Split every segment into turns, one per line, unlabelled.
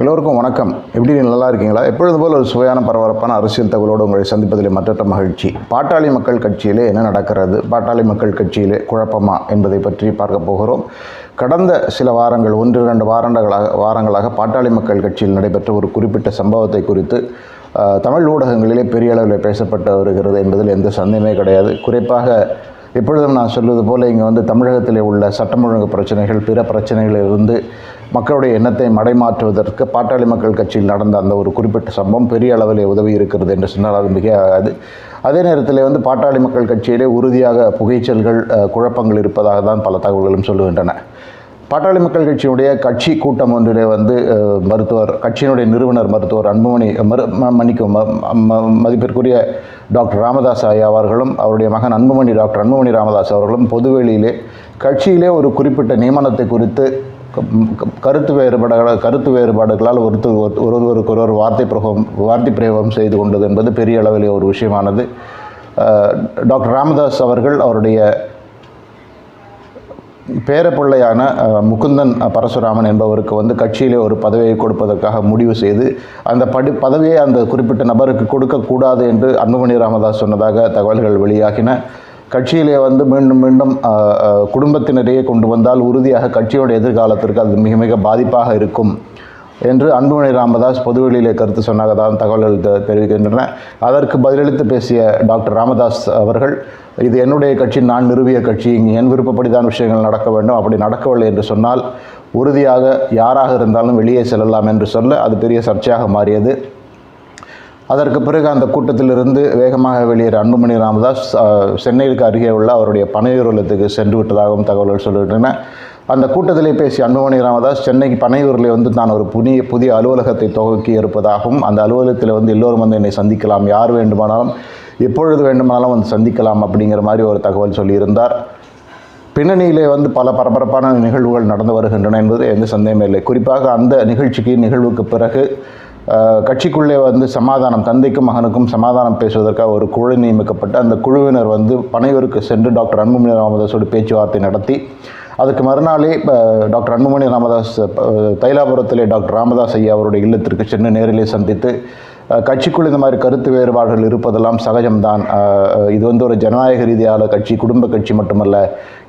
எல்லோருக்கும் வணக்கம். எப்படி நல்லா இருக்கீங்களா? எப்பொழுது போல் ஒரு சுவையான பரபரப்பான அரசியல் தகவலோடு உங்களை சந்திப்பதில் மற்றற்ற மகிழ்ச்சி. பாட்டாளி மக்கள் கட்சியிலே என்ன நடக்கிறது? பாட்டாளி மக்கள் கட்சியிலே குழப்பமா என்பதை பற்றி பார்க்க போகிறோம். கடந்த சில வாரங்கள் ஒன்று இரண்டு வாரங்களாக வாரங்களாக பாட்டாளி மக்கள் கட்சியில் நடைபெற்ற ஒரு குறிப்பிட்ட சம்பவத்தை குறித்து தமிழ் ஊடகங்களிலே பெரிய அளவில் பேசப்பட்டு வருகிறது என்பதில் எந்த சந்தேகமே கிடையாது. குறிப்பாக எப்பொழுதும் நான் சொல்வது போல் இங்கே வந்து தமிழகத்தில் உள்ள சட்டம் ஒழுங்கு பிரச்சனைகள் பிற பிரச்சனைகளிலிருந்து மக்களுடைய எண்ணத்தை மடைமாற்றுவதற்கு பாட்டாளி மக்கள் கட்சியில் நடந்த அந்த ஒரு குறிப்பிட்ட சம்பவம் பெரிய அளவில் உதவி இருக்கிறது என்று சொன்னால் அது மிக ஆகாது அதே நேரத்தில் வந்து பாட்டாளி மக்கள் கட்சியிலே உறுதியாக புகைச்சல்கள் குழப்பங்கள் இருப்பதாக தான் பல தகவல்களும் சொல்லுகின்றன. பாட்டாளி மக்கள் கட்சியினுடைய கட்சி கூட்டம் ஒன்றிலே வந்து மருத்துவர் கட்சியினுடைய நிறுவனர் மருத்துவர் அன்புமணி மரு ம- ம- ம- மதிப்பிற்குரிய டாக்டர் ராமதாஸ் ஐயா அவர்களும் அவருடைய மகன் அன்புமணி டாக்டர் அன்புமணி ராமதாஸ் அவர்களும் பொதுவெளியிலே கட்சியிலே ஒரு குறிப்பிட்ட நியமனத்தை குறித்து கருத்து வேறுபாடுகள கருத்து வேறுபாடுகளால் ஒருத்தர் ஒரு- ஒருவருக்கு ஒருவர் வார்த்தை பிரகம் வார்த்தை பிரயோகம் செய்து கொண்டது என்பது பெரிய அளவிலே ஒரு விஷயமானது. டாக்டர் ராமதாஸ் அவர்கள் அவருடைய பேரப்பிள்ளையான முகுந்தன் பரசுராமன் என்பவருக்கு வந்து கட்சியிலே ஒரு பதவியை கொடுப்பதற்காக முடிவு செய்து அந்த படி பதவியை அந்த குறிப்பிட்ட நபருக்கு கொடுக்கக்கூடாது என்று அன்புமணி ராமதாஸ் சொன்னதாக தகவல்கள் வெளியாகின. கட்சியிலே வந்து மீண்டும் மீண்டும் குடும்பத்தினரையே கொண்டு வந்தால் உறுதியாக கட்சியோட எதிர்காலத்திற்கு அது மிக மிக பாதிப்பாக இருக்கும் என்று அன்புமணி ராமதாஸ் பொதுவெளியிலே கருத்து சொன்னாக தான் தகவல்கள் தெரிவிக்கின்றன. அதற்கு பதிலளித்து பேசிய டாக்டர் ராமதாஸ் அவர்கள் இது என்னுடைய கட்சி நான் நிறுவிய கட்சி இங்கே என் விருப்பப்படி தான் விஷயங்கள் நடக்க வேண்டும் அப்படி நடக்கவில்லை என்று சொன்னால் உறுதியாக யாராக இருந்தாலும் வெளியே செல்லலாம் என்று சொல்ல அது பெரிய சர்ச்சையாக மாறியது. அதற்கு பிறகு அந்த கூட்டத்திலிருந்து வேகமாக வெளியேற அன்புமணி ராமதாஸ் சென்னைக்கு அருகே உள்ள அவருடைய பனையூர் இல்லத்துக்கு சென்று விட்டதாகவும் தகவல்கள் சொல்கின்றன அந்த கூட்டத்திலே பேசிய அன்புமணி ராமதாஸ் சென்னைக்கு பனையூரில் வந்து நான் ஒரு புதிய புதிய அலுவலகத்தை துவக்கி இருப்பதாகவும் அந்த அலுவலகத்தில் வந்து எல்லோரும் வந்து என்னை சந்திக்கலாம். யார் வேண்டுமானாலும் எப்பொழுது வேண்டுமானாலும் வந்து சந்திக்கலாம் அப்படிங்கிற மாதிரி ஒரு தகவல் சொல்லியிருந்தார். பின்னணியிலே வந்து பல பரபரப்பான நிகழ்வுகள் நடந்து வருகின்றன என்பது எந்த சந்தேகமே இல்லை. குறிப்பாக அந்த நிகழ்ச்சிக்கு நிகழ்வுக்கு பிறகு கட்சிக்குள்ளே வந்து சமாதானம் தந்தைக்கும் மகனுக்கும் சமாதானம் பேசுவதற்காக ஒரு குழு நியமிக்கப்பட்டு அந்த குழுவினர் வந்து பனையூருக்கு சென்று டாக்டர் அன்புமணி ராமதாஸோடு பேச்சுவார்த்தை நடத்தி அதுக்கு மறுநாளே இப்போ டாக்டர் அன்புமணி ராமதாஸ் தைலாபுரத்திலே டாக்டர் ராமதாஸ் ஐயா அவருடைய இல்லத்திற்கு சென்று நேரிலே சந்தித்து கட்சிக்குள் இந்த மாதிரி கருத்து வேறுபாடுகள் இருப்பதெல்லாம் சகஜம்தான். இது வந்து ஒரு ஜனநாயக ரீதியான கட்சி குடும்ப கட்சி மட்டுமல்ல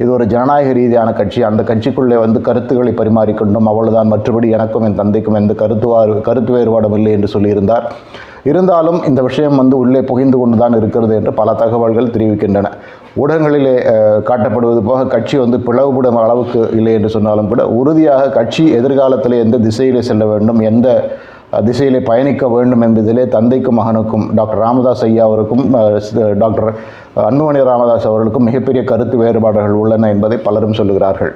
இது ஒரு ஜனநாயக ரீதியான கட்சி. அந்த கட்சிக்குள்ளே வந்து கருத்துக்களை பரிமாறிக்கொண்டும் அவ்வளவுதான். மற்றபடி எனக்கும் என் தந்தைக்கும் எந்த கருத்து கருத்து வேறுபாடும் இல்லை என்று சொல்லியிருந்தார். இருந்தாலும் இந்த விஷயம் வந்து உள்ளே புகைந்து கொண்டு தான் இருக்கிறது என்று பல தகவல்கள் தெரிவிக்கின்றன. ஊடகங்களிலே காட்டப்படுவது போக கட்சி வந்து பிளவுபடும் அளவுக்கு இல்லை என்று சொன்னாலும் கூட உறுதியாக கட்சி எதிர்காலத்தில் எந்த திசையிலே செல்ல வேண்டும் எந்த திசையிலே பயணிக்க வேண்டும் என்பதிலே தந்தைக்கும் மகனுக்கும் டாக்டர் ராமதாஸ் ஐயா அவருக்கும் டாக்டர் அன்புமணி ராமதாஸ் அவர்களுக்கும் மிகப்பெரிய கருத்து வேறுபாடுகள் உள்ளன என்பதை பலரும் சொல்லுகிறார்கள்.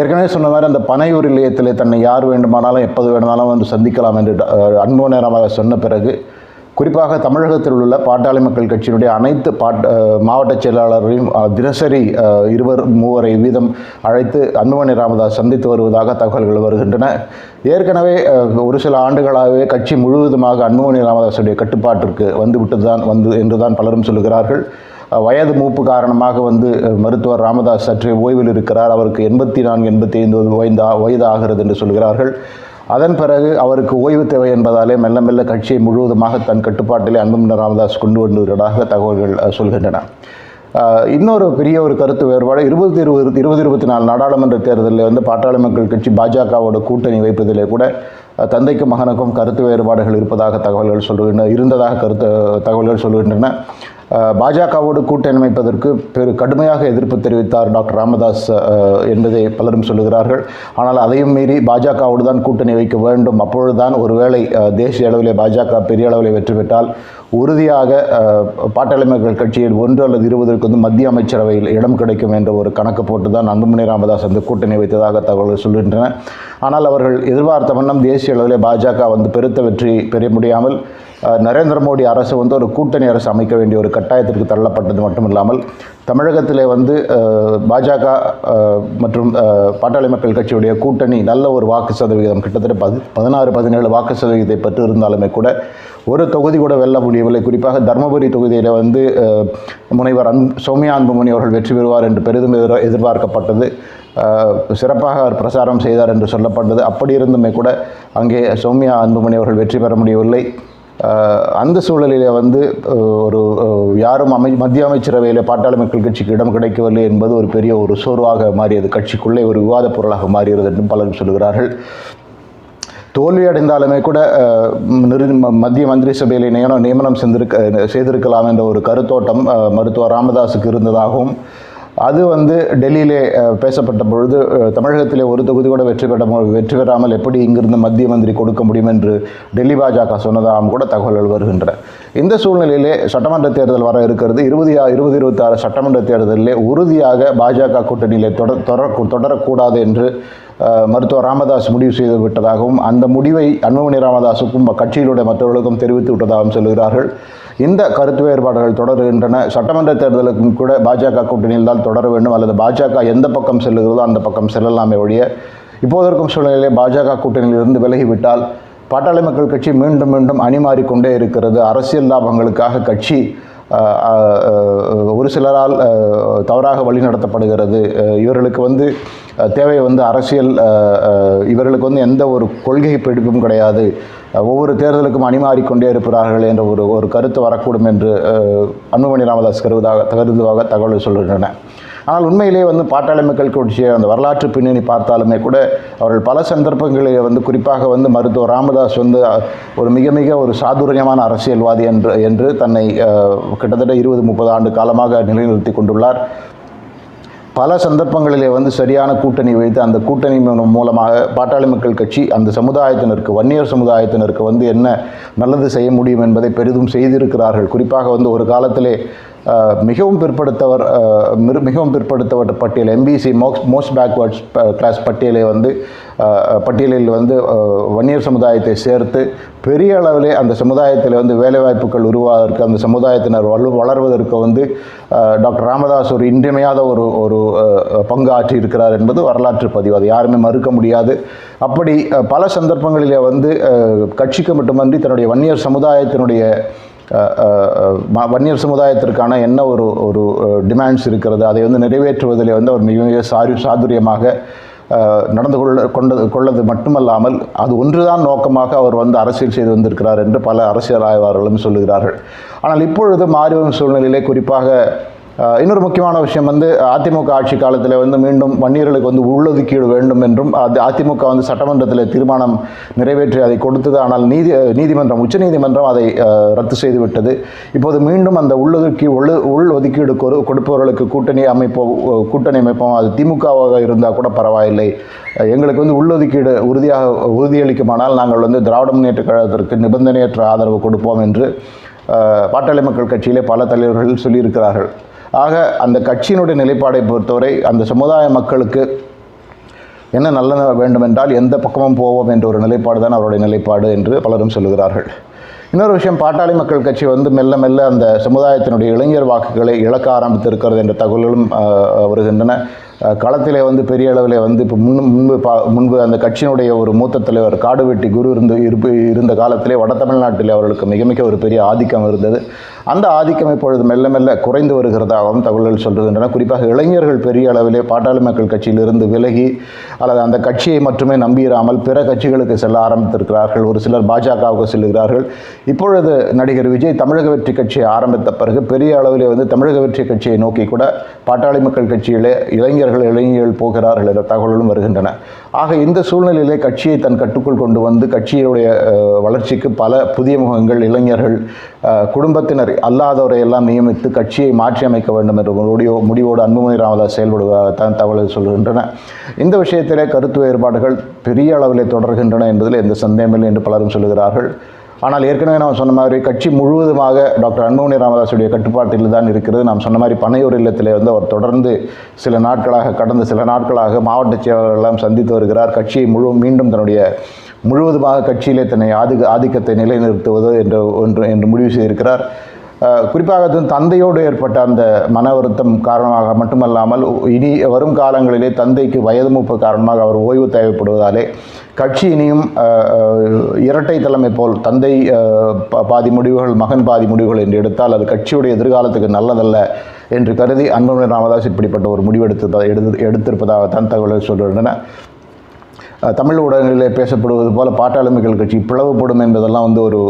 ஏற்கனவே சொன்ன மாதிரி அந்த பனையூர் இல்லையத்தில் தன்னை யார் வேண்டுமானாலும் எப்போது வேண்டுமானாலும் வந்து சந்திக்கலாம் என்று அன்புமணி ராமதாஸ் சொன்ன பிறகு குறிப்பாக தமிழகத்தில் உள்ள பாட்டாளி மக்கள் கட்சியினுடைய அனைத்து பாட் மாவட்ட செயலாளரையும் தினசரி இருவர் மூவரை வீதம் அழைத்து அன்புமணி ராமதாஸ் சந்தித்து வருவதாக தகவல்கள் வருகின்றன. ஏற்கனவே ஒரு சில ஆண்டுகளாகவே கட்சி முழுவதுமாக அன்புமணி ராமதாஸுடைய கட்டுப்பாட்டிற்கு வந்துவிட்டு தான் வந்து என்றுதான் பலரும் சொல்லுகிறார்கள். வயது மூப்பு காரணமாக வந்து மருத்துவர் ராமதாஸ் சற்றே ஓய்வில் இருக்கிறார். அவருக்கு எண்பத்தி நான்கு எண்பத்தி ஐந்து வயது வயது ஆகிறது என்று சொல்கிறார்கள். அதன் பிறகு அவருக்கு ஓய்வு தேவை என்பதாலே மெல்ல மெல்ல கட்சியை முழுவதுமாக தன் கட்டுப்பாட்டிலே அன்புமணி ராமதாஸ் கொண்டு வந்துள்ளதாக தகவல்கள் சொல்கின்றன. இன்னொரு பெரிய ஒரு கருத்து வேறுபாடு இருபது இருபது இருபது இருபத்தி நாலு நாடாளுமன்ற தேர்தலில் வந்து பாட்டாளி மக்கள் கட்சி பாஜகவோட கூட்டணி வைப்பதிலே கூட தந்தைக்கும் மகனுக்கும் கருத்து வேறுபாடுகள் இருப்பதாக தகவல்கள் சொல்லுகின்றன இருந்ததாக கருத்து தகவல்கள் சொல்லுகின்றன. பாஜகவோடு கூட்டணி அமைப்பதற்கு பெரு கடுமையாக எதிர்ப்பு தெரிவித்தார் டாக்டர் ராமதாஸ் என்பதை பலரும் சொல்லுகிறார்கள். ஆனால் அதையும் மீறி பாஜகவோடு தான் கூட்டணி வைக்க வேண்டும். அப்பொழுதுதான் ஒருவேளை தேசிய அளவிலே பாஜக பெரிய அளவில் வெற்றி பெற்றால் உறுதியாக அஹ், கட்சியில் ஒன்று அல்லது இருபதற்கு வந்து மத்திய அமைச்சரவையில் இடம் கிடைக்கும் என்ற ஒரு கணக்கு போட்டு தான் அன்புமணி ராமதாஸ் அந்த கூட்டணி வைத்ததாக தகவல்கள் சொல்கின்றன. ஆனால் அவர்கள் எதிர்பார்த்த வண்ணம் தேசிய அளவிலே பாஜக வந்து பெருத்த வெற்றி பெற முடியாமல் நரேந்திர மோடி அரசு வந்து ஒரு கூட்டணி அரசு அமைக்க வேண்டிய ஒரு கட்டாயத்திற்கு தள்ளப்பட்டது மட்டுமில்லாமல் தமிழகத்திலே வந்து பாஜக மற்றும் பாட்டாளி மக்கள் கட்சியுடைய கூட்டணி நல்ல ஒரு வாக்கு சதவிகிதம் கிட்டத்தட்ட பது பதினாறு பதினேழு வாக்கு சதவிகிதத்தை பெற்று இருந்தாலுமே கூட ஒரு தொகுதி கூட வெல்ல முடியவில்லை. குறிப்பாக தருமபுரி தொகுதியில் வந்து முனைவர் அன் சௌமியா அன்புமணி அவர்கள் வெற்றி பெறுவார் என்று பெரிதும் எதிர் எதிர்பார்க்கப்பட்டது. சிறப்பாக அவர் பிரச்சாரம் செய்தார் என்று சொல்லப்பட்டது. அப்படி இருந்துமே கூட அங்கே சௌமியா அன்புமணி அவர்கள் வெற்றி பெற முடியவில்லை. அந்த சூழலில் வந்து ஒரு யாரும் அமை மத்திய அமைச்சரவையில் பாட்டாளி மக்கள் கட்சிக்கு இடம் கிடைக்கவில்லை என்பது ஒரு பெரிய ஒரு சோர்வாக மாறியது. கட்சிக்குள்ளே ஒரு விவாதப் பொருளாக மாறியது என்றும் பலரும் சொல்கிறார்கள் தோல்வி அடைந்தாலுமே கூட நிறு ம- மத்திய மந்திரி சபையில் நியமனம் நியமனம் செய்திருக்க செய்திருக்கலாம் என்ற ஒரு கருத்தோட்டம் மருத்துவர் ராமதாஸுக்கு இருந்ததாகவும் அது வந்து டெல்லியிலே பேசப்பட்ட பொழுது தமிழகத்திலே ஒரு தொகுதி கூட வெற்றி பெற வெற்றி பெறாமல் எப்படி இங்கிருந்து மத்திய மந்திரி கொடுக்க முடியும் என்று டெல்லி பாஜக சொன்னதாகவும் கூட தகவல்கள் வருகின்றன. இந்த சூழ்நிலையிலே சட்டமன்ற தேர்தல் வர இருக்கிறது. இருபது இருபது இருபத்தாறு சட்டமன்ற தேர்தலிலே உறுதியாக பாஜக கூட்டணியிலே தொடர் தொடர தொடரக்கூடாது என்று மருத்துவர் ராமதாஸ் முடிவு செய்து விட்டதாகவும் அந்த முடிவை அன்புமணி ராமதாஸுக்கும் கட்சியிலுடைய மற்றவர்களுக்கும் தெரிவித்து விட்டதாகவும் சொல்கிறார்கள். இந்த கருத்து வேறுபாடுகள் தொடர்கின்றன. சட்டமன்ற தேர்தலுக்கும் கூட பாஜக கூட்டணியில் தான் தொடர வேண்டும். அல்லது பாஜக எந்த பக்கம் செல்லுகிறதோ அந்த பக்கம் செல்லலாமே ஒழிய இப்போது இருக்கும் சூழ்நிலையிலே பாஜக கூட்டணியிலிருந்து விலகிவிட்டால் பாட்டாளி மக்கள் கட்சி மீண்டும் மீண்டும் அணிமாறிக்கொண்டே இருக்கிறது. அரசியல் லாபங்களுக்காக கட்சி ஒரு சிலரால் தவறாக வழிநடத்தப்படுகிறது இவர்களுக்கு வந்து தேவை வந்து அரசியல் இவர்களுக்கு வந்து எந்த ஒரு கொள்கை பிடிப்பும் கிடையாது. ஒவ்வொரு தேர்தலுக்கும் அணிமாறிக்கொண்டே இருப்பார்கள் என்ற ஒரு ஒரு கருத்து வரக்கூடும் என்று அன்புமணி ராமதாஸ் கருவதாக கருதுவாக தகவல் சொல்கின்றன. ஆனால் உண்மையிலேயே வந்து பாட்டாளி மக்கள் கட்சியை அந்த வரலாற்று பின்னணி பார்த்தாலுமே கூட அவர்கள் பல சந்தர்ப்பங்களில் வந்து குறிப்பாக வந்து மருத்துவர் ராமதாஸ் வந்து ஒரு மிக மிக ஒரு சாதுரியமான அரசியல்வாதி என்று என்று தன்னை கிட்டத்தட்ட இருபது முப்பது ஆண்டு காலமாக நிலைநிறுத்தி கொண்டுள்ளார். பல சந்தர்ப்பங்களிலே வந்து சரியான கூட்டணி வைத்து அந்த கூட்டணி மூலமாக பாட்டாளி மக்கள் கட்சி அந்த சமுதாயத்தினருக்கு வன்னியர் சமுதாயத்தினருக்கு வந்து என்ன நல்லது செய்ய முடியும் என்பதை பெரிதும் செய்திருக்கிறார்கள். குறிப்பாக வந்து ஒரு காலத்திலே மிகவும் பிற்படுத்தவர் மிரு- மிகவும் பிற்படுத்தவர் பட்டியல் எம்பிசி மோக்ஸ் மோஸ்ட் பேக்வர்ட்ஸ் கிளாஸ் பட்டியலை வந்து பட்டியலில் வந்து வன்னியர் சமுதாயத்தை சேர்த்து பெரிய அளவிலே அந்த சமுதாயத்தில் வந்து வேலைவாய்ப்புகள் உருவாவதற்கு அந்த சமுதாயத்தினர் வலு வளர்வதற்கு வந்து டாக்டர் ராமதாஸ் ஒரு இன்றியமையாத ஒரு ஒரு பங்கு ஆற்றி இருக்கிறார் என்பது வரலாற்று பதிவு. அது யாருமே மறுக்க முடியாது. அப்படி பல சந்தர்ப்பங்களிலே வந்து கட்சிக்கு மட்டுமன்றி தன்னுடைய வன்னியர் சமுதாயத்தினுடைய வன்னியர் சமுதாயத்திற்கான என்ன ஒரு ஒரு டிமாண்ட்ஸ் இருக்கிறது அதை வந்து நிறைவேற்றுவதில் வந்து அவர் மிக மிக சாரி சாதுரியமாக நடந்து கொள்ள கொண்டது கொள்ளது மட்டுமல்லாமல் அது ஒன்றுதான் நோக்கமாக அவர் வந்து அரசியல் செய்து வந்திருக்கிறார் என்று பல அரசியல் ஆய்வாளர்களும் சொல்லுகிறார்கள். ஆனால் இப்பொழுது மாறி வரும் சூழ்நிலையிலே குறிப்பாக இன்னொரு முக்கியமான விஷயம் வந்து அதிமுக ஆட்சி காலத்தில் வந்து மீண்டும் வன்னியர்களுக்கு வந்து உள்ளொதுக்கீடு வேண்டும் என்றும் அது அதிமுக வந்து சட்டமன்றத்தில் தீர்மானம் நிறைவேற்றி அதை கொடுத்தது. ஆனால் நீதி நீதிமன்றம் உச்சநீதிமன்றம் அதை ரத்து செய்துவிட்டது. இப்போது மீண்டும் அந்த உள்ளொதுக்கி உள் உள் ஒதுக்கீடு கொடு கொடுப்பவர்களுக்கு கூட்டணி அமைப்போம் கூட்டணி அமைப்போம் அது திமுகவாக இருந்தால் கூட பரவாயில்லை. எங்களுக்கு வந்து உள்ளொதுக்கீடு உறுதியாக உறுதியளிக்குமானால் நாங்கள் வந்து திராவிட முன்னேற்ற கழகத்திற்கு நிபந்தனையற்ற ஆதரவு கொடுப்போம் என்று பாட்டாளி மக்கள் கட்சியிலே பல தலைவர்கள் சொல்லியிருக்கிறார்கள். ஆக அந்த கட்சியினுடைய நிலைப்பாடை பொறுத்தவரை அந்த சமுதாய மக்களுக்கு என்ன நல்ல வேண்டுமென்றால் எந்த பக்கமும் போவோம் என்ற ஒரு நிலைப்பாடு தான் அவருடைய நிலைப்பாடு என்று பலரும் சொல்லுகிறார்கள். இன்னொரு விஷயம் பாட்டாளி மக்கள் கட்சி வந்து மெல்ல மெல்ல அந்த சமுதாயத்தினுடைய இளைஞர் வாக்குகளை இழக்க ஆரம்பித்திருக்கிறது என்ற தகவல்களும் வருகின்றன. களத்திலே வந்து பெரிய அளவிலே வந்து இப்போ முன் முன்பு பா முன்பு அந்த கட்சியினுடைய ஒரு மூத்த தலைவர் காடுவெட்டி குரு இருந்து இருப்பு இருந்த காலத்திலே வட தமிழ்நாட்டில் அவர்களுக்கு மிக மிக ஒரு பெரிய ஆதிக்கம் இருந்தது. அந்த ஆதிக்கம் இப்பொழுது மெல்ல மெல்ல குறைந்து வருகிறதாகவும் தகவல்கள் சொல்கின்றன குறிப்பாக இளைஞர்கள் பெரிய அளவிலே பாட்டாளி மக்கள் கட்சியிலிருந்து விலகி அல்லது அந்த கட்சியை மட்டுமே நம்பியிராமல் பிற கட்சிகளுக்கு செல்ல ஆரம்பித்திருக்கிறார்கள். ஒரு சிலர் பாஜகவுக்கு செல்கிறார்கள். இப்பொழுது நடிகர் விஜய் தமிழக வெற்றி கட்சியை ஆரம்பித்த பிறகு பெரிய அளவிலே வந்து தமிழக வெற்றி கட்சியை நோக்கி கூட பாட்டாளி மக்கள் கட்சியிலே இளைஞர்கள் இளைஞர்கள் போகிறார்கள் என்ற தகவல்களும் வருகின்றன. ஆக இந்த சூழ்நிலையிலே கட்சியை தன் கட்டுக்குள் கொண்டு வந்து கட்சியுடைய வளர்ச்சிக்கு பல புதிய முகங்கள் இளைஞர்கள் குடும்பத்தினர் அல்லாதவரை எல்லாம் நியமித்து கட்சியை மாற்றி அமைக்க வேண்டும் என்ற முடிவோ முடிவோடு அன்புமணி ராமதாஸ் செயல்படுவதாக தகவல்கள் சொல்கின்றன. இந்த விஷயத்திலே கருத்து வேறுபாடுகள் பெரிய அளவிலே தொடர்கின்றன என்பதில் எந்த சந்தேகமில்லை என்று பலரும் சொல்கிறார்கள் ஆனால் ஏற்கனவே நாம் சொன்ன மாதிரி கட்சி முழுவதுமாக டாக்டர் அன்புமணி ராமதாஸுடைய கட்டுப்பாட்டில் தான் இருக்கிறது. நாம் சொன்ன மாதிரி பனையூர் இல்லத்தில் வந்து அவர் தொடர்ந்து சில நாட்களாக கடந்த சில நாட்களாக மாவட்ட செயலாளர்களெல்லாம் சந்தித்து வருகிறார். கட்சியை முழு மீண்டும் தன்னுடைய முழுவதுமாக கட்சியிலே தன்னை ஆதிக்க ஆதிக்கத்தை நிலைநிறுத்துவது என்று ஒன்று என்று முடிவு செய்திருக்கிறார். குறிப்பாக தந்தையோடு ஏற்பட்ட அந்த மன வருத்தம் காரணமாக மட்டுமல்லாமல் இனி வரும் காலங்களிலே தந்தைக்கு வயது மூப்பு காரணமாக அவர் ஓய்வு தேவைப்படுவதாலே கட்சி இனியும் இரட்டை தலைமை போல் தந்தை பா- பாதி முடிவுகள் மகன் பாதி முடிவுகள் என்று எடுத்தால் அது கட்சியுடைய எதிர்காலத்துக்கு நல்லதல்ல என்று கருதி அன்புமணி ராமதாஸ் இப்படிப்பட்ட ஒரு முடிவெடுத்து எடுத்து எடுத்திருப்பதாகத்தான் தகவல்கள் சொல்கின்றன. தமிழ் ஊடகங்களிலே பேசப்படுவது போல பாட்டாளுமைகள் கட்சி பிளவுபடும் என்பதெல்லாம் வந்து ஒரு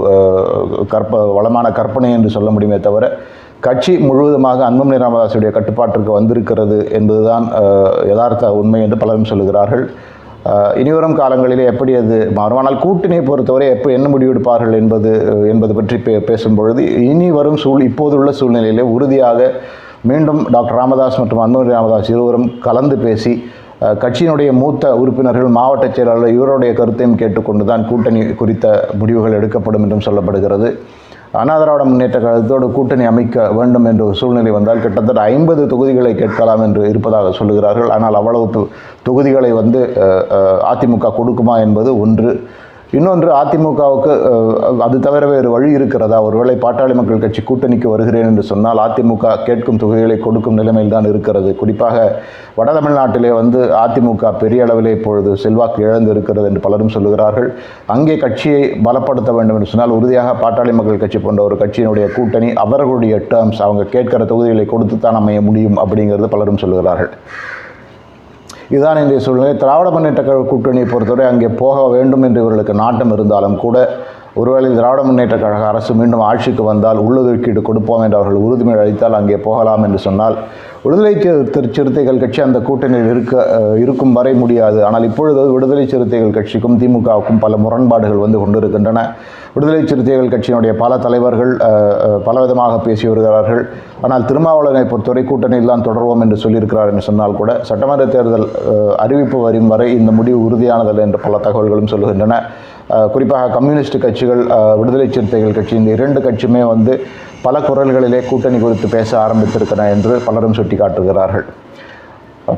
கற்ப வளமான கற்பனை என்று சொல்ல முடியுமே தவிர கட்சி முழுவதுமாக அன்புமணி ராமதாஸுடைய கட்டுப்பாட்டிற்கு வந்திருக்கிறது என்பதுதான் யதார்த்த உண்மை என்று பலரும் சொல்லுகிறார்கள். இனிவரும் காலங்களிலே எப்படி அது மாறும்? ஆனால் கூட்டணியை பொறுத்தவரை எப்போ என்ன முடிவெடுப்பார்கள் என்பது என்பது பற்றி பே பேசும் பொழுது இனி வரும் சூழ் இப்போதுள்ள சூழ்நிலையிலே உறுதியாக மீண்டும் டாக்டர் ராமதாஸ் மற்றும் அன்புமணி ராமதாஸ் இருவரும் கலந்து பேசி கட்சியினுடைய மூத்த உறுப்பினர்கள் மாவட்ட செயலாளர் இவருடைய கருத்தையும் கேட்டுக்கொண்டு தான் கூட்டணி குறித்த முடிவுகள் எடுக்கப்படும் என்றும் சொல்லப்படுகிறது. அண்ணா முன்னேற்ற கழகத்தோடு கூட்டணி அமைக்க வேண்டும் என்ற ஒரு சூழ்நிலை வந்தால் கிட்டத்தட்ட ஐம்பது தொகுதிகளை கேட்கலாம் என்று இருப்பதாக சொல்லுகிறார்கள். ஆனால் அவ்வளவு தொகுதிகளை வந்து அதிமுக கொடுக்குமா என்பது ஒன்று. இன்னொன்று அதிமுகவுக்கு அது தவிர வேறு வழி இருக்கிறதா? ஒருவேளை பாட்டாளி மக்கள் கட்சி கூட்டணிக்கு வருகிறேன் என்று சொன்னால் அதிமுக கேட்கும் தொகைகளை கொடுக்கும் நிலைமையில் தான் இருக்கிறது. குறிப்பாக வட தமிழ்நாட்டிலே வந்து அதிமுக பெரிய அளவிலே இப்பொழுது செல்வாக்கு இழந்து இருக்கிறது என்று பலரும் சொல்லுகிறார்கள். அங்கே கட்சியை பலப்படுத்த வேண்டும் என்று சொன்னால் உறுதியாக பாட்டாளி மக்கள் கட்சி போன்ற ஒரு கட்சியினுடைய கூட்டணி அவர்களுடைய டேர்ம்ஸ் அவங்க கேட்கிற தொகுதிகளை கொடுத்து தான் அமைய முடியும் அப்படிங்கிறது பலரும் சொல்லுகிறார்கள். இதுதான் இன்றைய சூழ்நிலை. திராவிட முன்னேற்ற கழக கூட்டணியை பொறுத்தவரை அங்கே போக வேண்டும் என்று இவர்களுக்கு நாட்டம் இருந்தாலும் கூட ஒருவேளை திராவிட முன்னேற்ற கழக அரசு மீண்டும் ஆட்சிக்கு வந்தால் உள்ளொதுக்கீடு கொடுப்போம் என்று அவர்கள் உறுதிமொழி அளித்தால் அங்கே போகலாம் என்று சொன்னால் விடுதலை சிறுத்தைகள் கட்சி அந்த கூட்டணியில் இருக்க இருக்கும் வரை முடியாது. ஆனால் இப்பொழுது விடுதலை சிறுத்தைகள் கட்சிக்கும் திமுகவுக்கும் பல முரண்பாடுகள் வந்து கொண்டிருக்கின்றன. விடுதலை சிறுத்தைகள் கட்சியினுடைய பல தலைவர்கள் பலவிதமாக பேசி வருகிறார்கள். ஆனால் திருமாவளவனை பொறுத்தவரை கூட்டணியில் தான் தொடர்வோம் என்று சொல்லியிருக்கிறார் என்று சொன்னால் கூட சட்டமன்ற தேர்தல் அறிவிப்பு வரும் வரை இந்த முடிவு உறுதியானதல்ல என்று பல தகவல்களும் சொல்லுகின்றன. குறிப்பாக கம்யூனிஸ்ட் கட்சிகள் விடுதலை சிறுத்தைகள் கட்சி இந்த இரண்டு கட்சியுமே வந்து பல குரல்களிலே கூட்டணி குறித்து பேச ஆரம்பித்திருக்கின்றன என்று பலரும் சுட்டிக்காட்டுகிறார்கள்.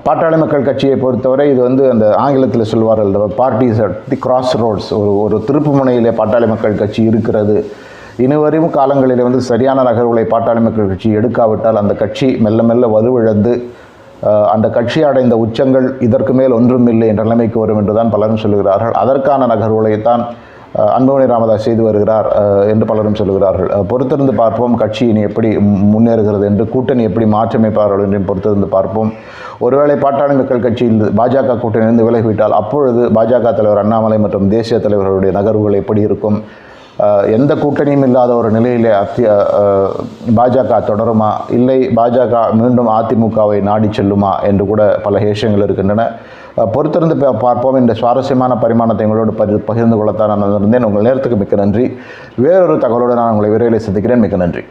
பாட்டாளி மக்கள் கட்சியை பொறுத்தவரை இது வந்து அந்த ஆங்கிலத்தில் சொல்வார்கள் parties at the crossroads ஒரு ஒரு திருப்பு முனையிலே பாட்டாளி மக்கள் கட்சி இருக்கிறது. இனிவரும் காலங்களிலே வந்து சரியான நகர்வுகளை பாட்டாளி மக்கள் கட்சி எடுக்காவிட்டால் அந்த கட்சி மெல்ல மெல்ல வலுவிழந்து அந்த கட்சி அடைந்த உச்சங்கள் இதற்கு மேல் ஒன்றுமில்லை என்ற நிலைமைக்கு வரும் என்றுதான் பலரும் சொல்கிறார்கள் அதற்கான நகர்வுகளைத்தான் தான் அன்புமணி ராமதாஸ் செய்து வருகிறார் என்று பலரும் சொல்லுகிறார்கள். பொறுத்திருந்து பார்ப்போம் கட்சியின் எப்படி முன்னேறுகிறது என்று கூட்டணி எப்படி மாற்றமைப்பார்கள் என்றும் பொறுத்திருந்து பார்ப்போம். ஒருவேளை பாட்டாளி மக்கள் கட்சியில் பாஜக கூட்டணியிலிருந்து விலகிவிட்டால் அப்பொழுது பாஜக தலைவர் அண்ணாமலை மற்றும் தேசிய தலைவர்களுடைய நகர்வுகள் எப்படி இருக்கும்? எந்த கூட்டணியும் இல்லாத ஒரு நிலையிலே அத்திய பாஜக தொடருமா? இல்லை பாஜக மீண்டும் அதிமுகவை நாடி செல்லுமா? என்று கூட பல ஹேஷங்கள் இருக்கின்றன. பொறுத்திருந்து பார்ப்போம். இந்த சுவாரஸ்யமான பரிமாணத்தை எங்களோடு பகிர் பகிர்ந்து கொள்ளத்தான் நான் இருந்தேன் உங்கள் நேரத்துக்கு மிக்க நன்றி. வேறொரு தகவலோடு நான் உங்களை விரைவில் சந்திக்கிறேன். மிக்க நன்றி.